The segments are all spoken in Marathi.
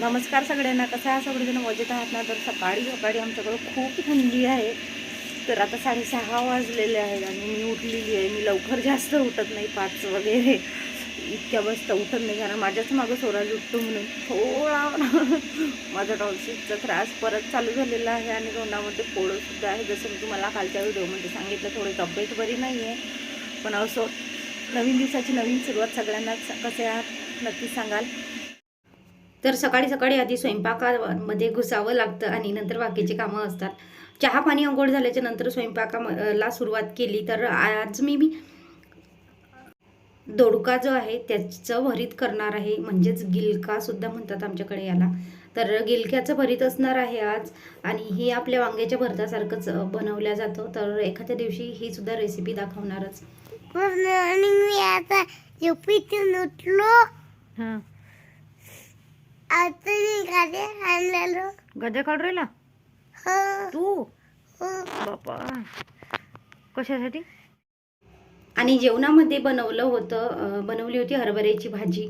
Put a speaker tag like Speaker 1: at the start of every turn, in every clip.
Speaker 1: नमस्कार सगळ्यांना कसं आहे सगळेजण मजेत आहात ना? तर सकाळी सकाळी आमच्याकडं खूप थंडी आहे. तर आता साडेसहा वाजलेले आहेत आणि मी उठलेली आहे. मी लवकर जास्त उठत नाही पाच वगैरे. इतक्या वाजता उठत नाही कारण माझ्याच मागं स्वराज उठतो म्हणून. थोडा माझा टॉन्सिलचा त्रास परत चालू झालेला आहे आणि तोंडामध्ये पोळंसुद्धा आहे. जसं मी तुम्हाला कालच्या व्हिडिओमध्ये सांगितलं थोडी तब्येत बरी नाही आहे पण असं नवीन दिवसाची नवीन सुरुवात सगळ्यांनाच कसे आहात नक्की सांगाल. तर सकाळी सकाळी आधी स्वयंपाकामध्ये घुसावं लागतं आणि नंतर बाकीची कामं असतात. चहा पाणी अंघोळ झाल्याच्यानंतर स्वयंपाकाला सुरुवात केली तर आज मी मी दोडका जो आहे त्याचं भरीत करणार आहे. म्हणजेच गिलका सुद्धा म्हणतात आमच्याकडे याला. तर गिलक्याचं भरीत असणार आहे आज आणि हे आपल्या वांग्याच्या भरतासारखंच बनवल्या जातं. तर एखाद्या दिवशी ही सुद्धा रेसिपी दाखवणारच.
Speaker 2: आणि मी आता झोपेतून उठलो.
Speaker 1: हां.
Speaker 2: गाडी आणलेलो.
Speaker 1: राहिला?
Speaker 2: हो.
Speaker 1: तू?
Speaker 2: हो.
Speaker 1: बापा. कशासाठी? आणि जेवणामध्ये बनवलं होतं बनवली होती हरभऱ्याची भाजी.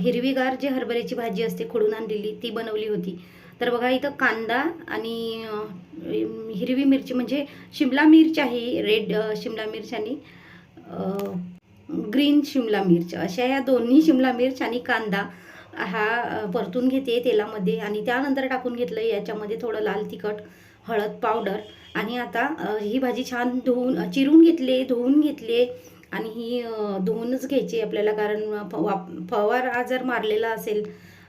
Speaker 1: हिरवीगार जी हरभऱ्याची भाजी असते खोडून आणलेली ती बनवली होती. तर बघा इथं कांदा आणि हिरवी मिरची म्हणजे शिमला मिरच आहे रेड शिमला मिरच आणि ग्रीन शिमला मिरच. अशा या दोन्ही शिमला मिरच आणि कांदा हा परतून घेते तेलामध्ये आणि त्यानंतर टाकून घेतलं याच्यामध्ये थोडं लाल तिखट हळद पावडर आणि आता ही भाजी छान धुवून चिरून घेतले धुवून घेतले आणि ही धुवूनच घ्यायची आपल्याला कारण फ- वाप फवारा जर मारलेला असेल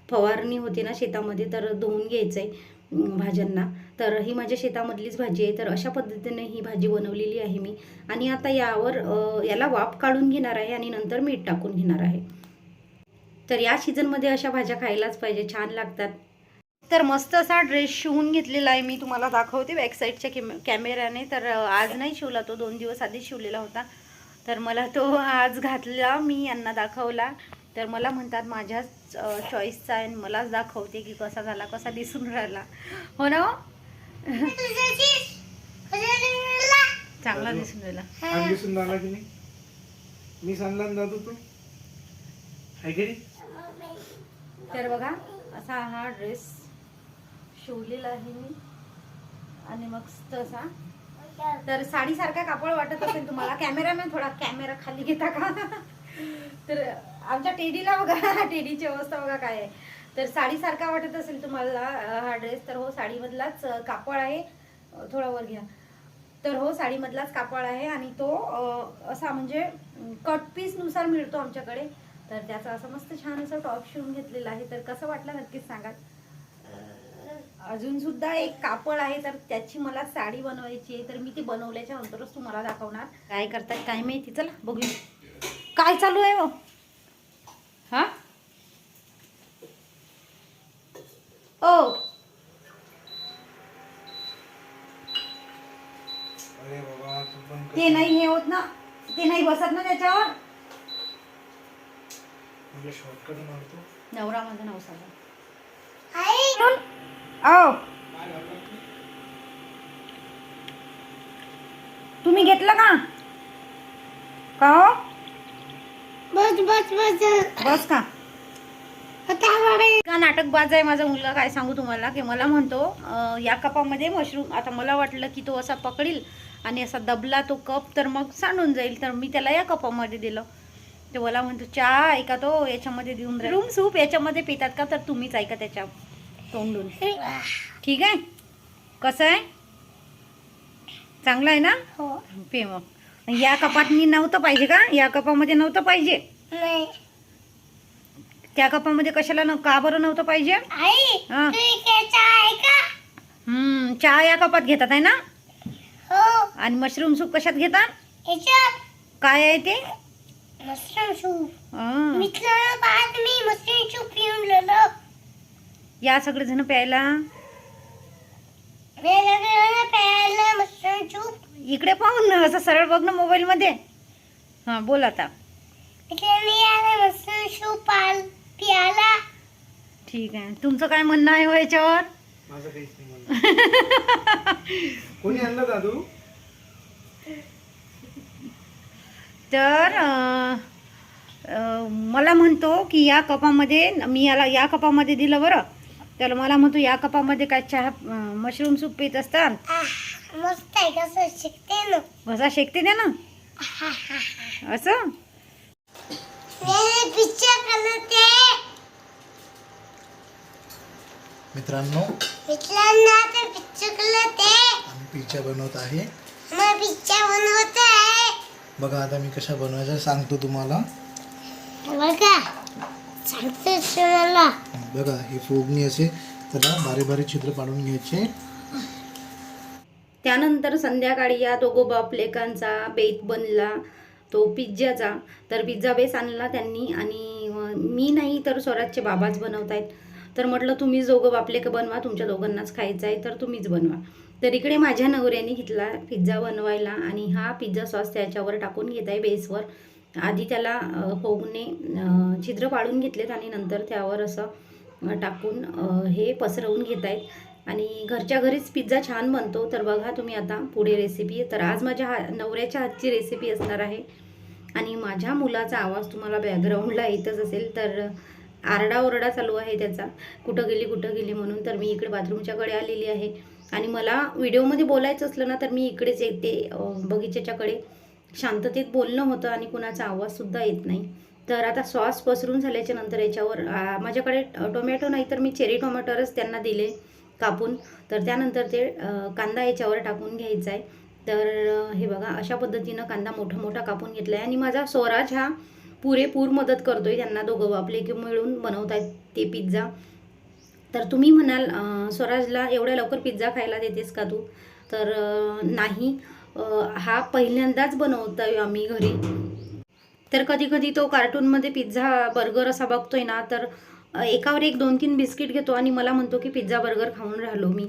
Speaker 1: फवारणी होते ना शेतामध्ये तर धुवून घ्यायचं आहे भाज्यांना. तर ही माझ्या शेतामधलीच भाजी आहे तर अशा पद्धतीने ही भाजी बनवलेली आहे मी आणि आता यावर याला वाफ काढून घेणार आहे आणि नंतर मीठ टाकून घेणार आहे. तर या सीझनमध्ये अशा भाज्या खायलाच पाहिजे छान लागतात. तर मस्त असा ड्रेस शिवून घेतलेला आहे मी तुम्हाला दाखवते बॅक साईडच्या कॅमे कॅमेऱ्याने. तर आज नाही शिवला तो दोन दिवस आधी शिवलेला होता. तर मला तो आज घातला मी यांना दाखवला. तर मला म्हणतात माझ्याच चॉईसचा आहे आणि मलाच दाखवते की कसा झाला कसा दिसून राहिला. हो ना हो? चांगला दिसून राहिला.
Speaker 3: छान दिसून राहिला की नाही? मी सांगला तू?
Speaker 1: तर बघा असा हा ड्रेस शिवलेला आहे मी. आणि मग असा. तर साडीसारखा कापड वाटत असेल तुम्हाला. कॅमेरामॅन थोडा कॅमेरा खाली घेता का? तर आमच्या टेडीला बघा टेडीची अवस्था बघा काय आहे. तर साडीसारखा वाटत असेल तुम्हाला हा ड्रेस तर हो साडीमधलाच कापड आहे. थोडा वर घ्या. तर हो साडीमधलाच कापड आहे आणि तो असा म्हणजे कट पीसनुसार मिळतो आमच्याकडे. तर त्याचा असं मस्त छान असं टॉप शिवून घेतलेला आहे. तर कसं वाटलं नक्कीच सांगा अजून सुद्धा एक कापड आहे तर त्याची मला साडी बनवायची आहे. तर मी ती बनवल्याच्या नंतरच तुम्हाला दाखवणार. काय करतात काय माहिती? चला बघूया. काय चालू आहे हो? हा? ओ!
Speaker 3: ते
Speaker 1: नाही हे होत ना. ते नाही बसत ना त्याच्यावर.
Speaker 3: म्हणजे शॉर्टकट मारतो.
Speaker 1: नवरा माझा नवसाला तुम्ही घेतलं का? का हो?
Speaker 2: बस बस बस.
Speaker 1: बस का?
Speaker 2: आता
Speaker 1: का नाटकबाज आहे माझा मुलगा? काय सांगू तुम्हाला? की मला म्हणतो अं, या कपामध्ये मशरूम आता मला वाटलं की तो असा पकडील आणि असा दबला तो कप तर मग सांडून जाईल. तर मी त्याला या कपामध्ये दिलं. ते मला म्हणतो चहा ऐका तो याच्यामध्ये देऊन रूम सूप याच्यामध्ये पितात का? तर तुम्हीच ऐका त्याच्या तोंडून. ठीक आहे? कसं आहे? चांगलं आहे ना?
Speaker 2: हो.
Speaker 1: पे मग. या कपात मी नव्हतं पाहिजे का? या कपामध्ये नव्हतं पाहिजे?
Speaker 2: नाही.
Speaker 1: त्या कपामध्ये कशाला न का बरं नव्हतं पाहिजे? हा. हम्म चहा या कपात घेतात आहे ना?
Speaker 2: हो.
Speaker 1: आणि मशरूम सूप कशात घेतात? काय आहे ते?
Speaker 2: मशरूम सूप
Speaker 1: अं,
Speaker 2: मित्रांनो पाहत मी मशरूम सूप पिऊन गेलो.
Speaker 1: या सगळे जण प्यायला?
Speaker 2: प्यायला मशरूम सूप
Speaker 1: इकडे पाहून ना असं सरळ बघ ना मोबाईल मध्ये हा बोल आता.
Speaker 2: इथे मी आले मशरूम सूप पाल प्याला
Speaker 1: ठीक आहे. तुमचं काय म्हणणं आहे हो याच्यावर?
Speaker 3: माझं काहीच नाही म्हणणं. कोणी आणलं दादू?
Speaker 1: तर मला म्हणतो की या कपामध्ये मी याला या कपामध्ये दिलं बरं. त्याला मला म्हणतो या कपामध्ये काय चहा मशरूम सूप पित असतात?
Speaker 2: आह, मस्त आहे कसं शिकते ना.
Speaker 1: भसा शेकते द्या ना. असं?
Speaker 4: मित्रांनो
Speaker 2: पिक्चर
Speaker 4: बनवत आहे.
Speaker 2: बनवत आहे
Speaker 4: बघा आता मी कशा बनवायचं सांगतो तुम्हाला.
Speaker 2: बघा
Speaker 4: ही फोडणी असे त्याला बारीक बारीक छिद्र पाडून घ्यायचे.
Speaker 1: त्यानंतर संध्याकाळी या दोघं बाप लेकांचा बेत बनला तो पिझ्झाचा. तर पिझ्झा बेस आणला त्यांनी आणि मी नाही तर स्वराजचे बाबाच बनवत आहेत तर म्हटलं तुम्हीच दोघं बापले का बनवा तुमच्या दोघांनाच खायचं आहे तर तुम्हीच बनवा. तर इकडे माझ्या नवऱ्याने घेतला पिझ्झा बनवायला आणि हा पिझ्झा सॉस त्याच्यावर टाकून घेत आहे बेसवर. आधी त्याला होऊने छिद्र पाडून घेतलेत आणि नंतर त्यावर असं टाकून हे पसरवून घेत आहेत. आणि घरच्या घरीच पिझ्झा छान बनतो. तर बघा तुम्ही आता पुढे रेसिपी तर आज माझ्या हा नवऱ्याच्या हातची रेसिपी असणार आहे. आणि माझ्या मुलाचा आवाज तुम्हाला बॅकग्राऊंडला येतच असेल. तर आरडाओरडा चालू आहे त्याचा. कुठं गेली कुठं गेली म्हणून तर मी इकडे बाथरूमच्याकडे आलेली आहे. आणि मला व्हिडिओमध्ये बोलायचं असलं ना तर मी इकडेच येते बगीच्याच्याकडे शांततेत बोलणं होतं आणि कुणाचा आवाजसुद्धा येत नाही. तर आता सॉस पसरून झाल्याच्यानंतर याच्यावर माझ्याकडे टोमॅटो नाही तर मी चेरी टोमॅटोरच त्यांना दिले कापून. तर त्यानंतर ते कांदा याच्यावर टाकून घ्यायचा आहे तर हे बघा अशा पद्धतीनं कांदा मोठा मोठा कापून घेतला आहे आणि माझा स्वराज हा पुरेपूर मदत करतोय त्यांना दोघं आपले की मिळून बनवत आहेत ते पिझ्झा. तर तुम्ही म्हणाल स्वराजला एवढ्या लवकर पिझ्झा खायला देतेस का तू? तर नाही. हा पहिल्यांदाच बनवतोय आम्ही घरी. तर कधी कधी तो कार्टूनमध्ये पिझ्झा बर्गर असा बघतोय ना तर एकावर एक दोन तीन बिस्किट घेतो आणि मला म्हणतो की पिझ्झा बर्गर खाऊन राहिलो मी.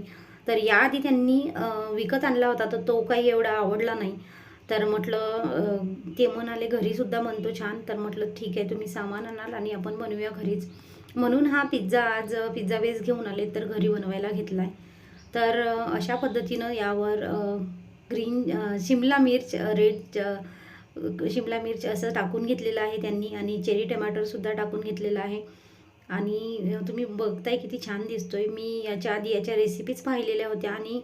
Speaker 1: तर याआधी त्यांनी विकत आणला होता तर तो काही एवढा आवडला नाही. तर म्हटलं ते म्हणाले घरीसुद्धा म्हणतो छान. तर म्हटलं ठीक आहे तुम्ही सामान आणाल आणि आपण बनवूया घरीच. म्हणून हा पिझ्झा आज पिझ्झा बेस घेऊन आले तर घरी बनवायला घेतला आहे तर अशा पद्धतीनं यावर ग्रीन शिमला मिर्च रेड शिमला मिर्च असं टाकून घेतलेलं आहे त्यांनी आणि चेरी टमाटरसुद्धा टाकून घेतलेलं आहे. आणि तुम्ही बघताय किती छान दिसतोय. मी याच्या आधी याच्या रेसिपीज पाहिलेल्या होत्या आणि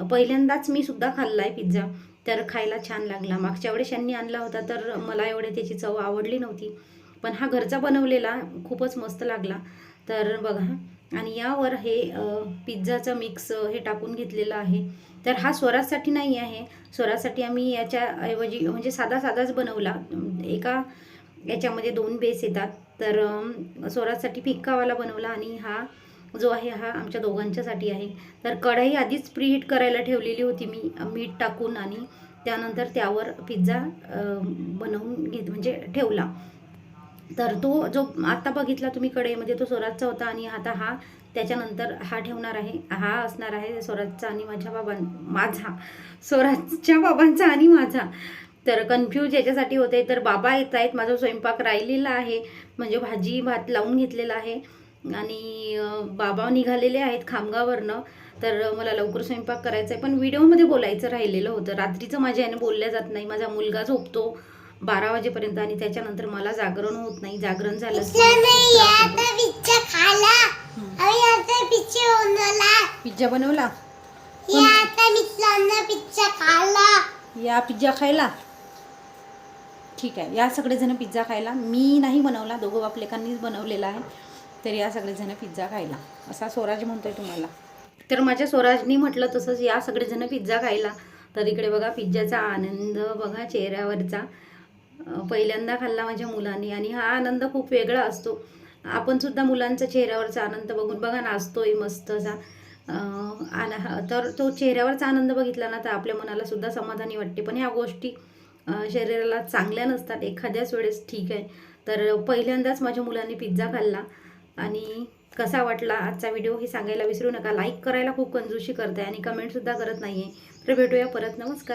Speaker 1: पहिल्यांदाच मी सुद्धा खाल्ला आहे पिझ्झा. तर खायला छान लागला. मागच्या वेळेस यांनी आणला होता तर मला एवढे त्याची चव आवडली नव्हती. पण हा घरचा बनवलेला खूपच मस्त लागला. तर बघा आणि यावर हे पिझ्झाचा पिझ्झाचं मिक्स हे टाकून घेतलेलं आहे. तर हा स्वराजसाठी नाही आहे. स्वराजसाठी आम्ही याच्याऐवजी म्हणजे साधा साधाच बनवला. एका याच्यामध्ये दोन बेस येतात. तर स्वराजसाठी फिक्कावाला बनवला आणि हा जो आहे हा आमच्या दोघांच्यासाठी आहे. तर कढई आधीच प्रीहीट करायला ठेवलेली होती मी मीठ टाकून आणि त्यानंतर त्यावर पिझ्झा बनवून घेत म्हणजे ठेवला. तर तो जो आत्ता बघितला तुम्ही कढईमध्ये तो स्वराजचा होता आणि आता हा त्याच्यानंतर हा ठेवणार आहे हा असणार आहे स्वराजचा आणि माझ्या बाबां माझा स्वराजच्या बाबांचा आणि माझा. तर कन्फ्यूज याच्यासाठी होते तर बाबा येत आहेत माझा स्वयंपाक राहिलेला आहे म्हणजे भाजी भात लावून घेतलेला आहे. आणि बाबा निघालेले आहेत खामगावरनं तर मला लवकर स्वयंपाक करायचा आहे पण व्हिडिओमध्ये बोलायचं राहिलेलं होतं. रात्रीचं माझ्या याने बोलल्या जात नाही. माझा मुलगा झोपतो बारा वाजेपर्यंत आणि त्याच्यानंतर मला जागरण होत नाही. जागरण झालं पिझ्झा बनवला.
Speaker 2: या
Speaker 1: पिझ्झा खायला? ठीक आहे. या सगळेजण पिझ्झा खायला. मी नाही बनवला. दोघं बापलेकांनीच बनवलेला आहे. तर या सगळेजण पिझ्झा खायला. असा स्वराज म्हणतोय तुम्हाला. तर माझ्या स्वराजनी म्हटलं तसंच या सगळेजण पिझ्झा खायला. तर इकडे बघा पिझ्झाचा आनंद बघा चेहऱ्यावरचा. पहिल्यांदा खाल्ला माझ्या मुलांनी आणि हा आनंद खूप वेगळा असतो. आपण सुद्धा मुलांचा चेहऱ्यावरचा आनंद बघून बघा नाचतोय मस्त असा. अं, हा- तर तो चेहऱ्यावरचा आनंद बघितला ना तर आपल्या मनाला सुद्धा समाधानी वाटते. पण ह्या गोष्टी शरीराला चांगल्या नसतात. एखाद्याच वेळेस ठीक आहे. तर पहिल्यांदाच माझ्या मुलांनी पिझ्झा खाल्ला. आणि कसा वाटला आजचा व्हिडिओ हे सांगायला विसरू नका. लाईक करायला खूप कंजूशी आहे आणि कमेंटसुद्धा करत नाही आहे तर भेटूया परत. नमस्कार.